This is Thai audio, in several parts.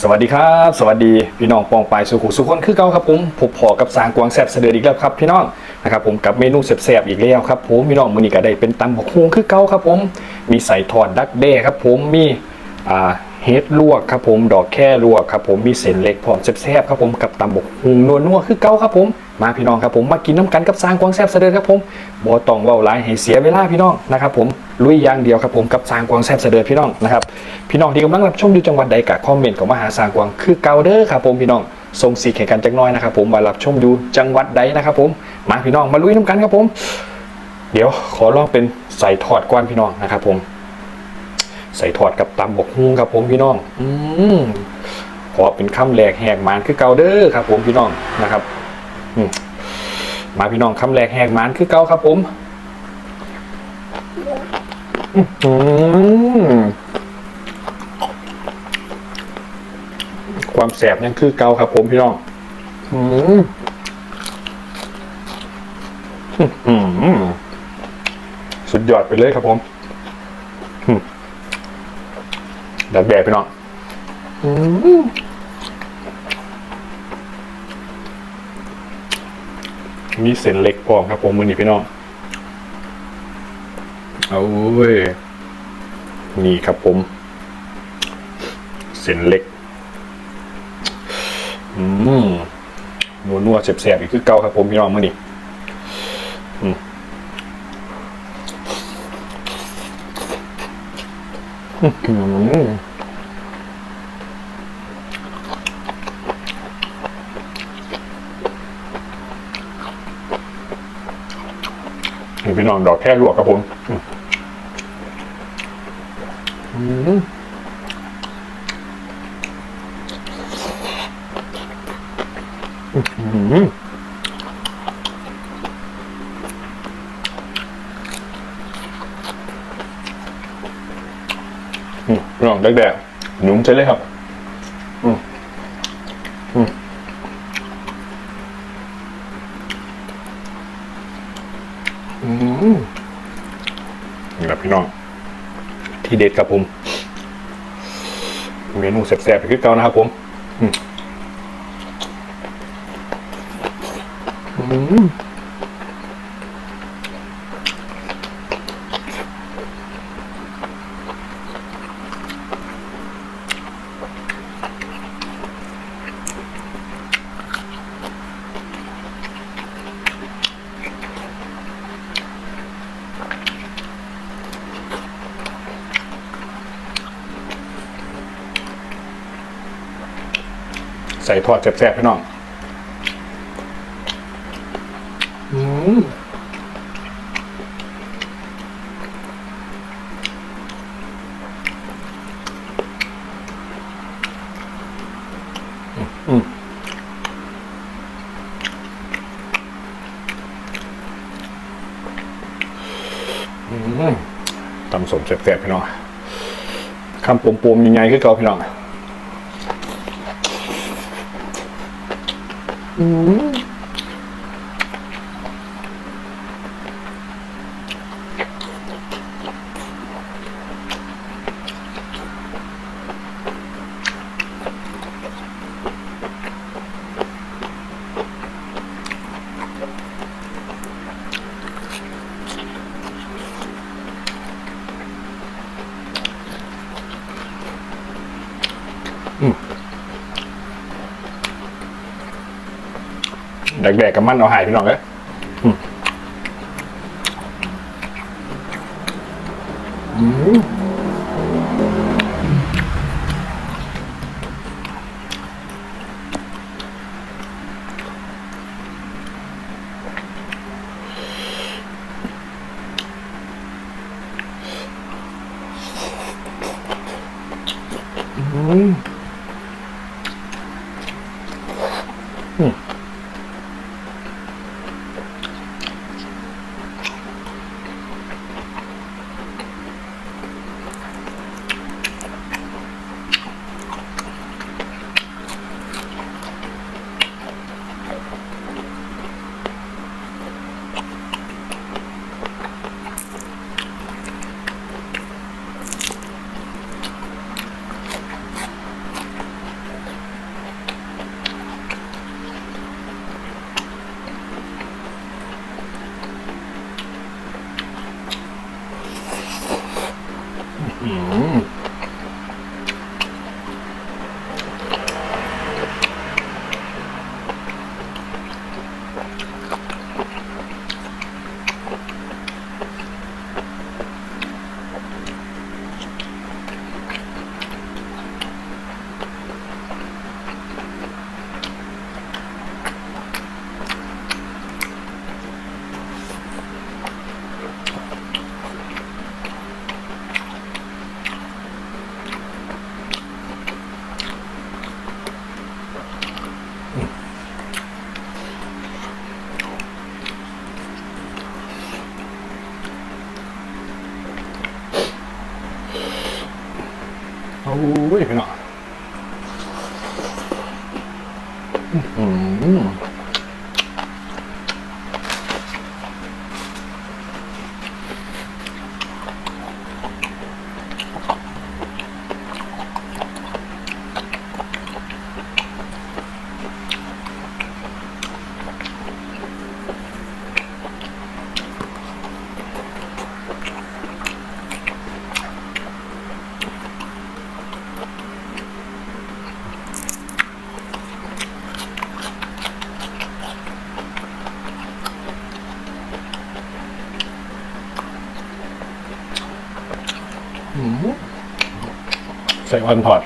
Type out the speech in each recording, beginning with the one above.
สวัสดีครับ สวัสดีพี่น้องปองปลายสุขุสุขคนคือเก่าครับผมพบพอกับสางกวางแซบเสด็จอีกแล้วครับพี่น้องนะครับผมกับเมนูแซบๆอีกแล้วครับผมพี่น้องมื้อนี้ก็ได้เป็นตำบักฮวงคือเก่าครับผมมีใส่ทอดดักแด้ครับผมมีอ่าเฮ็ดลวกครับผมดอกแค่ลวกครับผมมีเส้นเล็กพร้อมแซบๆครับผมกับตำบักฮวงนัวๆคือเก่าครับผม มาพี่น้องครับผมมากินน้ำกันกับสางกวางแซ่บเสด็จครับผมบ่ต้องเว้าหลายให้เสียเวลาพี่น้องนะครับผมลุยอย่างเดียวครับผมกับสางกวางแซ่บเสด็จพี่น้องนะครับพี่น้องที่กำลังรับชมอยู่จังหวัดใดกะคอมเมนต์ข้ามาหาสางกวางคือเกาเด้อครับผมพี่น้องส่งสีแข่งกันจักน้อยนะครับผมมารับชมอยู่จังหวัดใดนะครับผมมาพี่น้องมาลุยน้ำกันครับผม เดี๋ยวขอลองเป็นใส่ทอดก้อนพี่น้องนะครับผม ใส่ทอดกับตำบกฮุ้งครับผมพี่น้อง อืมขอเป็นคำแหลกแหกหมานคือเกาเด้อครับผมพี่น้องนะครับ มาพี่น้องคำแหลกแหกมานคือเก่าครับผมความแสบยังคือเก่าครับผมพี่น้องสุดยอดไปเลยครับผมดักแดดพี่น้อง มีเส้นเล็กพร้อมครับ ผมมือนี้พี่น้องเอาเว้ยนี่ครับผม เส้นเล็ก อืมนัวนัวๆแสบๆอีกคือเก่าครับผมพี่น้องมือนี้อืม นี่พี่น้องดอกแค่ลวกครับผมอืมอืมอืมอืมพี่น้องแดกๆหนุ่มใช่เลยครับ อืมอืม อืมนี่แหละพี่น้อง ที่เด็ดครับผมเมนูแซ่บๆไปคือเก่านะครับผมอืม ใส่ทอดแซ่บๆพี่น้องอืมอืมอืมตำสมแซ่บๆพี่น้องคำปมๆยังไงคือเก่าพี่น้อง Mm. แดกๆกับมันเอาหายพี่น้องเลยอืม 我我也没 ใส่วันพอด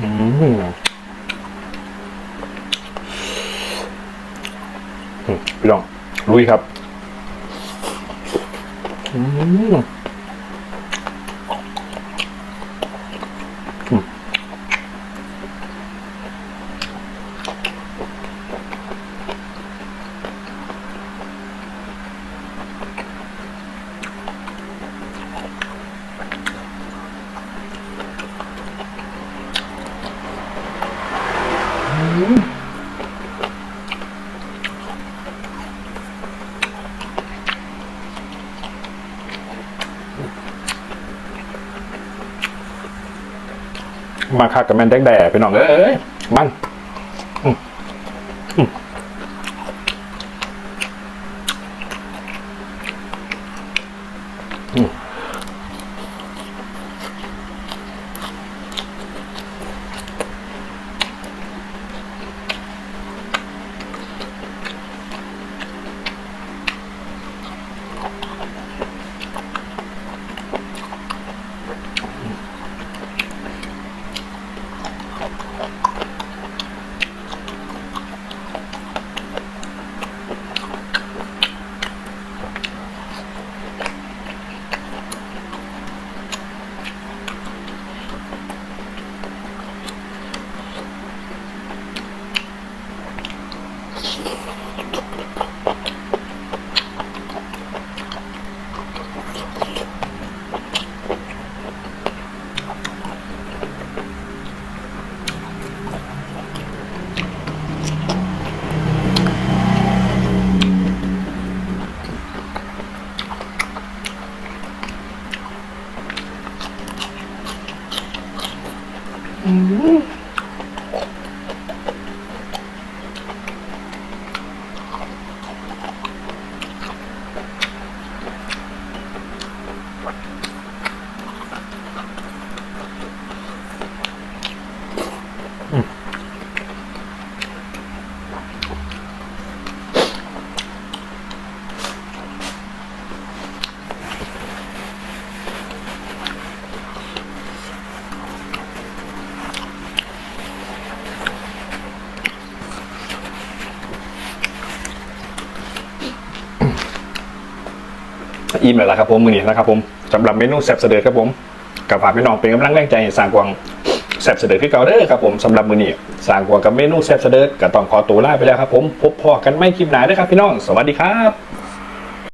อืมอืมพี่น้องลุยครับ อืม มาคักกับแมนแดงแด่ไปน้องเอ้ยมัน Угу. อิ่มแล้วล่ะครับผมมือนี้นะครับผมสำหรับเมนูแซ่บเสด็จครับผมกับฝากพี่น้องเป็นกำลังแรงใจให้สร้างกวางแซ่บเสด็จขึ้นเก่าเด้อครับผมสำหรับมือนี้สร้างกวางกับเมนูแซ่บเสด็จก็ต้องขอตัวลาไปแล้วครับผมพบพอกันไม่คลิปหนาเด้อครับพี่น้อง สวัสดีครับ